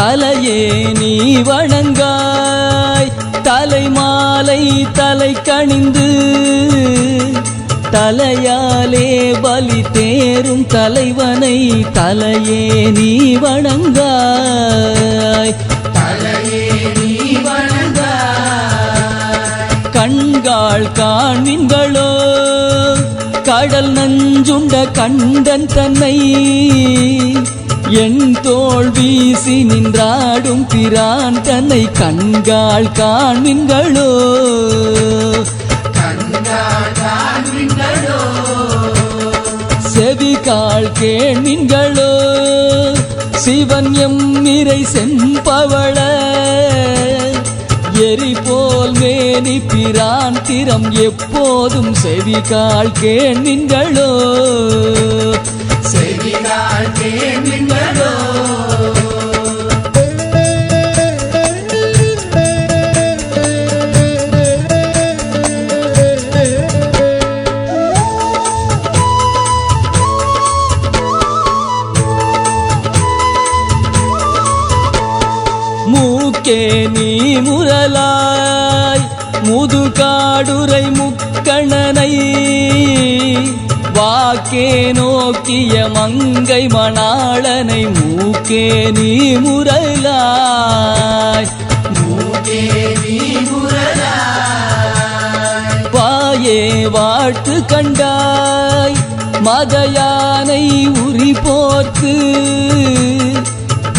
தலையே நீ வணங்காய். தலை மாலை தலை கணிந்து தலையாலே பலி தேரும் தலைவனை தலையே நீ வணங்காய். கண்காள் காண்பின்களோ கடல் நஞ்சுண்ட கண்டன் தன்னை என் தோல் வீசி நின்றாடும் பிரான் தன்னை கண்காள் காண்மின்களோ? காண்பிங்களோ செவிகாள் கேள்வின்களோ? சிவன் எம் நிறை செம்பவள எரி போல் மேனி பிரான் திறம் எப்போதும் செவிகாள் கேள்வின்களோ? செவிகாள் மூக்கே நீ முரலாய். முதுகாடுரை முக்கணனை வாக்கே நோக்கிய மங்கை மணாளனை மூக்கே நீ முரலாய். மூக்கே நீ முரலாய். வாயே வாழ்த்து கண்டாய். மதயானை உரி போர்த்து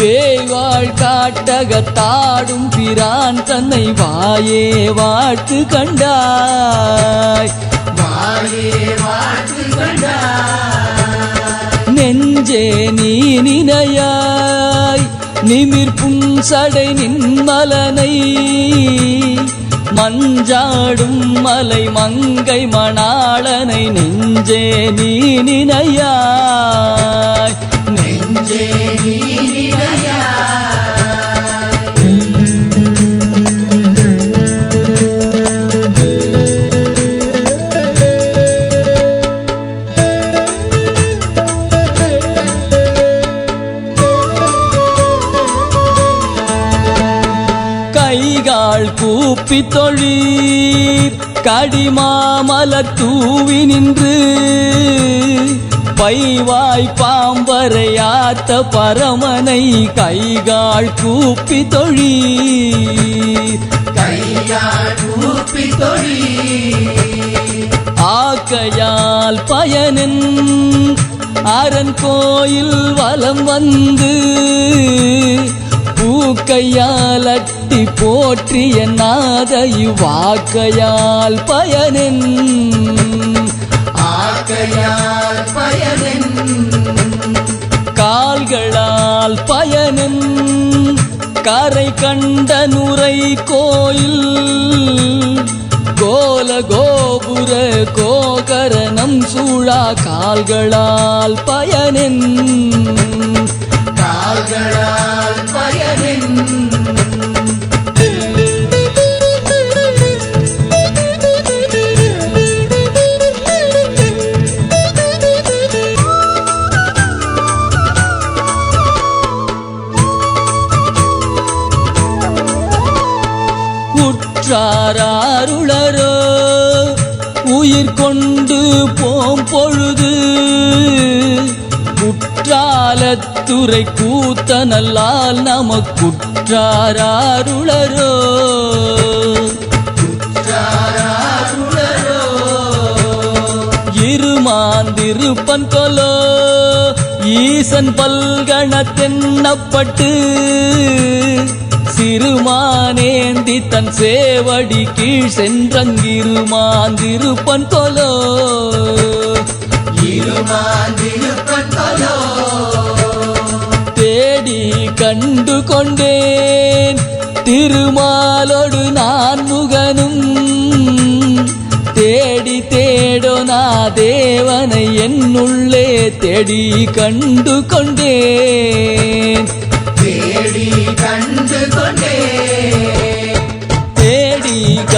வேய்வாழ் காட்டகத்தாடும் பிரான் தன்னை வாயே வாழ்த்து கண்டாய். நெஞ்சே நீ நினையாய். நிமிர்ப்பும் சடை நின்மலனை மஞ்சாடும் மலை மங்கை மணாளனை நெஞ்சே நீ நினையாய். கைகால் கூப்பி தொழீர் கடிமாமலர் தூவி நின்று பைவாய் பாம்பரையாத்த பரமனை கைகால் கூப்பி தொழி ஆக்கையால் பயனின் அரண் கோயில் வலம் வந்து பூக்கையால் அட்டி போற்றிய நாத இவ்வாக்கையால் பயனின். ஆக்கையால் காரை கண்ட நுரை கோயில் கோல கோபுர கோகரணம் சூழா கால்களால் பயனின். கால்களால் பயனின். உற்றாருளரோ உயிர் கொண்டு போம் பொழுது குற்றாலத்துறை கூத்தனல்லால் நமக்குற்றாருளரோ இருமாந்திருப்பன் கொலோ ஈசன் பல்கண தென்னப்பட்டு சிறுமானேந்தி தன் சேவடி கீழ் சென்றங்கிருமாந்திருப்பன் கொலோ தேடி கண்டு கொண்டேன். திருமாலோடு நான் முகனும். தேடி தேடோ நா தேவனை என்னுள்ளே தேடி கண்டு கொண்டேன். தேடி கண்டு கொண்டே